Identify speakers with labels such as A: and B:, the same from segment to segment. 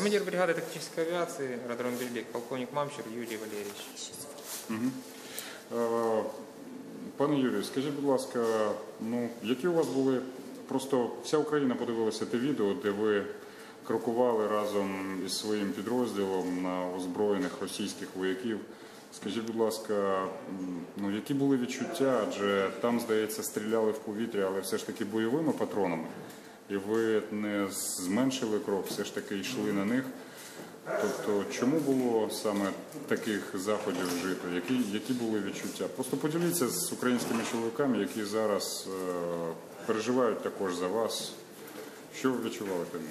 A: Командир бригады тактической авиации, аэродром Бельбек, полковник Мамчур Юрий Валерьевич.
B: Е, Пане Юрію, скажіть, будь ласка, ну які у вас були просто вся Україна подивилася те відео, де ви крокували разом із своїм підрозділом на озброєних російських вояків. Скажіть, будь ласка, ну які були відчуття? Адже там, здається, стріляли в повітря, але все ж таки бойовими патронами. І ви не зменшили крок, все ж таки йшли на них. Тобто, чому було саме таких заходів вжито? Які, які були відчуття? Просто поділіться з українськими чоловіками, які зараз е, переживають також за вас. Що ви відчували тоді?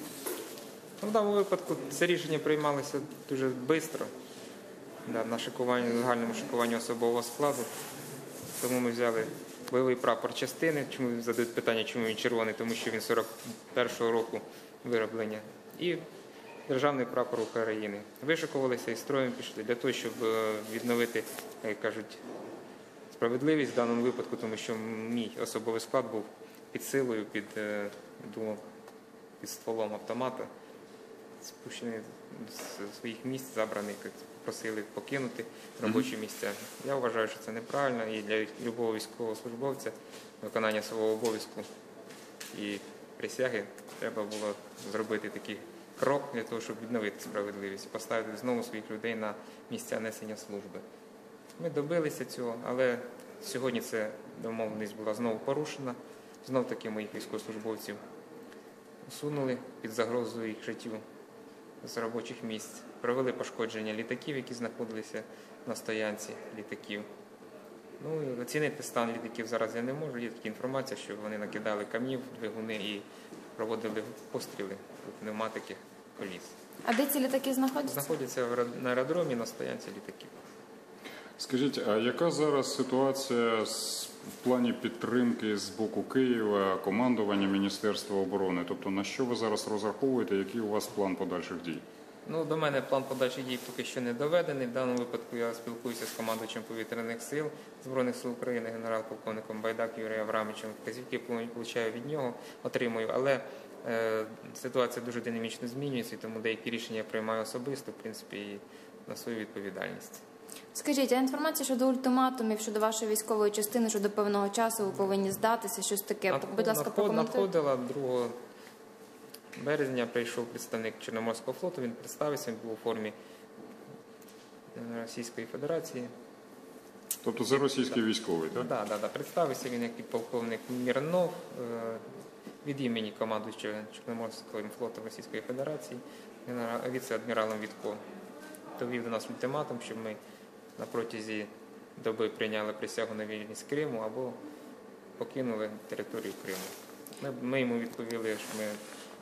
A: Ну, в даному випадку це рішення приймалося дуже швидко да, на шикуванні, загальному шикуванні особового складу. Тому ми взяли бойовий прапор частини. Чому задають питання, чому він червоний? Тому що він 41-го року вироблення. І державний прапор України. Вишикувалися і строєм пішли для того, щоб е, відновити, як кажуть, справедливість в даному випадку, тому що мій особовий склад був під силою, під, е, думав, під стволом автомата, спущений з своїх місць, забраний, як просили покинути робочі місця. Я вважаю, що це неправильно і для любого військовослужбовця виконання свого обов'язку і присяги треба було зробити такий крок для того, щоб відновити справедливість, поставити знову своїх людей на місця несення служби. Ми добилися цього, але сьогодні ця домовленість була знову порушена. Знов таки моїх військовослужбовців усунули під загрозою їх життю з робочих місць. Провели пошкодження літаків, які знаходилися на стоянці літаків. Ну і оцінити стан літаків зараз я не можу. Є така інформація, що вони накидали камнів, двигуни і проводили постріли у пневматики коліс.
C: А де ці літаки знаходяться?
A: Знаходяться на аеродромі на стоянці літаків.
B: Скажіть, а яка зараз ситуація з- в плані підтримки з боку Києва, командування Міністерства оборони? Тобто на що ви зараз розраховуєте, який у вас план подальших дій?
A: Ну, до мене план подальших дій поки що не доведений. В даному випадку я спілкуюся з командувачем повітряних сил Збройних сил України, генерал-полковником Байдак Юрієм Аврамовичем. Вказівки получаю від нього, отримую. Але е, ситуація дуже динамічно змінюється, тому деякі рішення я приймаю особисто, в принципі, і на свою відповідальність.
C: Скажіть, а інформація щодо ультиматумів щодо вашої військової частини, що до певного часу ви повинні здатися, щось таке. Будь ласка, прокоментуйте.
A: надходила 2 березня. Прийшов представник Чорноморського флоту. Він представився, він був у формі е, Російської Федерації.
B: Тобто це російський військовий, так?
A: Да, да, да. Представився він як підполковник Мірнов е, від імені командуючого Чорноморського флоту Російської Федерації, віце-адміралом Вітко. Довів до нас ультиматум, щоб ми на протязі доби прийняли присягу на вільність Криму або покинули територію Криму. Ми, ми йому відповіли, що ми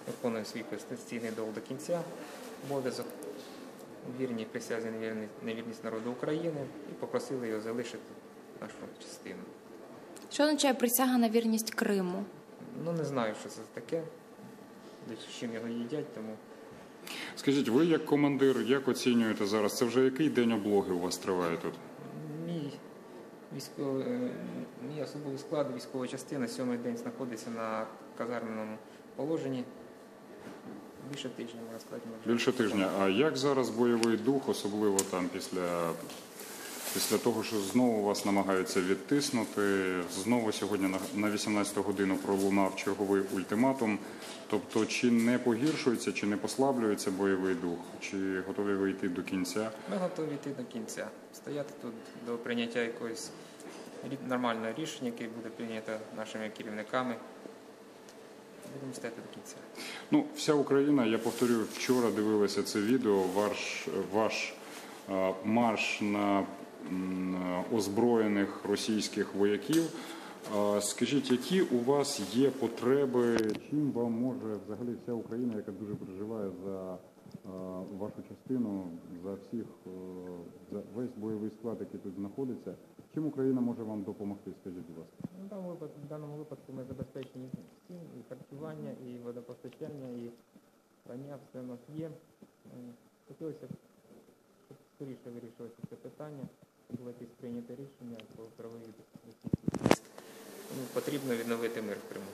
A: виконуємо свій конституційний долг до кінця, обов'язок вірній присязі невірні- невірність народу України і попросили його залишити нашу частину.
C: Що означає присяга на вірність Криму?
A: Ну не знаю, що це таке, з чим його їдять, тому
B: Скажіть, ви як командир, як оцінюєте зараз? Це вже який день облоги у вас триває тут?
A: мій військовий е, мій особовий склад, військова частина сьомий день знаходиться на казарменому положенні. Більше тижня, можна сказати.
B: Більше тижня. А як зараз бойовий дух, особливо там після, після того, що знову вас намагаються відтиснути? Знову сьогодні на- на 18 годину пролунав черговий ультиматум. Тобто, чи не погіршується, чи не послаблюється бойовий дух, чи готові ви йти до кінця?
A: Ми готові йти до кінця, стояти тут до прийняття якогось нормального рішення, яке буде прийнято нашими керівниками. Будемо стояти до кінця.
B: Ну, вся Україна, я повторюю, вчора дивилася це відео. Ваш ваш марш на озброєних російських вояків. Скажіть, які у вас є потреби? Чим вам може взагалі вся Україна, яка дуже переживає за вашу частину, за всіх, за весь бойовий склад, який тут знаходиться? Чим Україна може вам допомогти? Скажіть, будь ласка.
A: Ну, В даному випадку, в даному випадку ми забезпечені всім, і харчування, і водопостачання, і прання, все у нас є. Хотілося б, скоріше вирішилося це питання, було якесь прийнято рішення проводі російських. Тому потрібно відновити мир в Криму.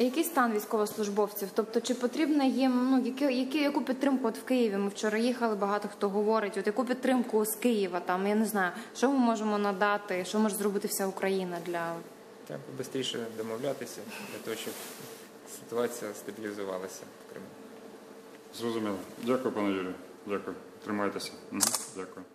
C: А який стан військовослужбовців? Тобто, чи потрібна їм ну які, які яку підтримку от в Києві? Ми вчора їхали, багато хто говорить. От яку підтримку з Києва? Там я не знаю, що ми можемо надати, що може зробити вся Україна для
A: Треба швидше домовлятися для того, щоб ситуація стабілізувалася в Криму.
B: Зрозуміло. Дякую, пане Юрію. Дякую. Тримайтеся. Дякую.